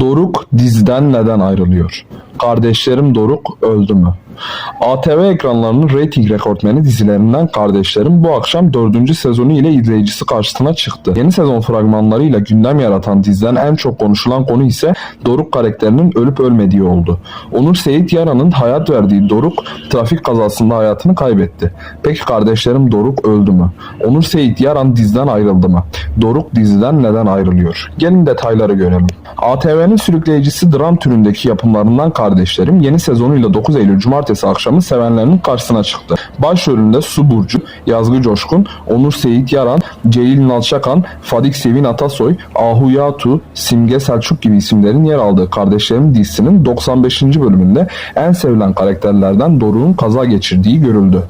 Doruk diziden neden ayrılıyor? Kardeşlerim Doruk öldü mü? ATV ekranlarının reyting rekortmeni dizilerinden Kardeşlerim bu akşam 4. sezonu ile izleyicisi karşısına çıktı. Yeni sezon fragmanlarıyla gündem yaratan diziden en çok konuşulan konu ise Doruk karakterinin ölüp ölmediği oldu. Onur Seyit Yaran'ın hayat verdiği Doruk trafik kazasında hayatını kaybetti. Peki kardeşlerim Doruk öldü mü? Onur Seyit Yaran diziden ayrıldı mı? Doruk diziden neden ayrılıyor? Gelin detayları görelim. ATV'nin sürükleyicisi dram türündeki yapımlarından Kardeşlerim yeni sezonuyla 9 Eylül Cumartesi akşamı sevenlerinin karşısına çıktı. Başrolünde Su Burcu, Yazgı Coşkun, Onur Seyit Yaran, Ceylin Nalçakan, Fadik Sevin Atasoy, Ahu Yatu, Simge Selçuk gibi isimlerin yer aldığı Kardeşlerim dizisinin 95. bölümünde en sevilen karakterlerden Doruk'un kaza geçirdiği görüldü.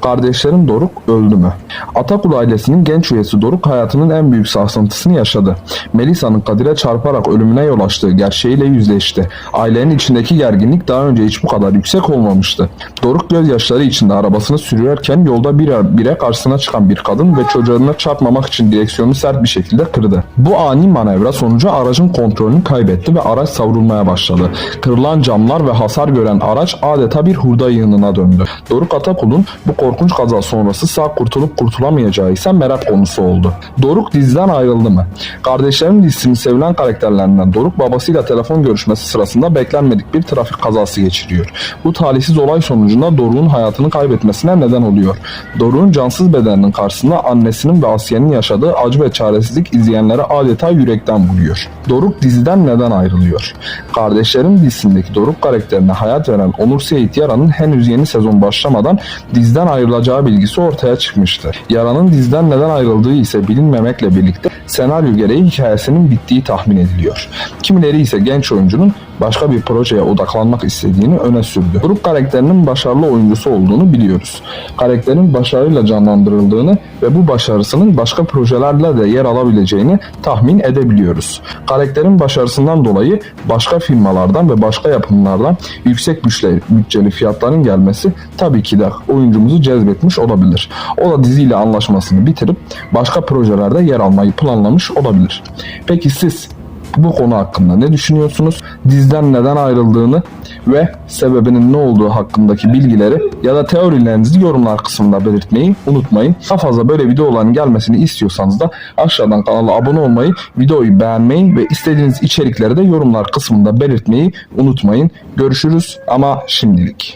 Kardeşlerim Doruk öldü mü? Atakul ailesinin genç üyesi Doruk hayatının en büyük sarsıntısını yaşadı. Melisa'nın Kadir'e çarparak ölümüne yol açtığı gerçeğiyle yüzleşti. Ailenin içindeki gerginlik daha önce hiç bu kadar yüksek olmamıştı. Doruk gözyaşları içinde arabasını sürüyorken yolda bire, bire karşısına çıkan bir kadın ve çocuğuna çarpmamak için direksiyonu sert bir şekilde kırdı. Bu ani manevra sonucu aracın kontrolünü kaybetti ve araç savrulmaya başladı. Kırılan camlar ve hasar gören araç adeta bir hurda yığınına döndü. Doruk Atakul'un bu korkunç kaza sonrası sağ kurtulup kurtulamayacağı ise merak konusu oldu. Doruk diziden ayrıldı mı? Kardeşlerin dizisinin sevilen karakterlerinden Doruk babasıyla telefon görüşmesi sırasında beklenmedik bir trafik kazası geçiriyor. Bu talihsiz olay sonucunda Doruk'un hayatını kaybetmesine neden oluyor. Doruk'un cansız bedeninin karşısında annesinin ve Asiye'nin yaşadığı acı ve çaresizlik izleyenlere adeta yürekten vuruyor. Doruk diziden neden ayrılıyor? Kardeşlerin dizisindeki Doruk karakterine hayat veren Onur Seyit Yaran'ın henüz yeni sezon başlamadan diziden ayrılacağı bilgisi ortaya çıkmıştı. Yaran'ın diziden neden ayrıldığı ise bilinmemekle birlikte senaryo gereği hikayesinin bittiği tahmin ediliyor. Kimileri ise genç oyuncunun başka bir projeye odaklanmak istediğini öne sürdü. Grup karakterinin başarılı oyuncusu olduğunu biliyoruz. Karakterin başarıyla canlandırıldığını ve bu başarısının başka projelerle de yer alabileceğini tahmin edebiliyoruz. Karakterin başarısından dolayı başka firmalardan ve başka yapımlardan yüksek bütçeli, fiyatların gelmesi tabii ki de oyuncumuzu cezbetmiş olabilir. O da diziyle anlaşmasını bitirip başka projelerde yer almayı planlamış olabilir. Peki siz bu konu hakkında ne düşünüyorsunuz? Dizden neden ayrıldığını ve sebebinin ne olduğu hakkındaki bilgileri ya da teorilerinizi yorumlar kısmında belirtmeyi unutmayın. Daha fazla böyle videoların gelmesini istiyorsanız da aşağıdan kanala abone olmayı, videoyu beğenmeyi ve istediğiniz içerikleri de yorumlar kısmında belirtmeyi unutmayın. Görüşürüz ama şimdilik.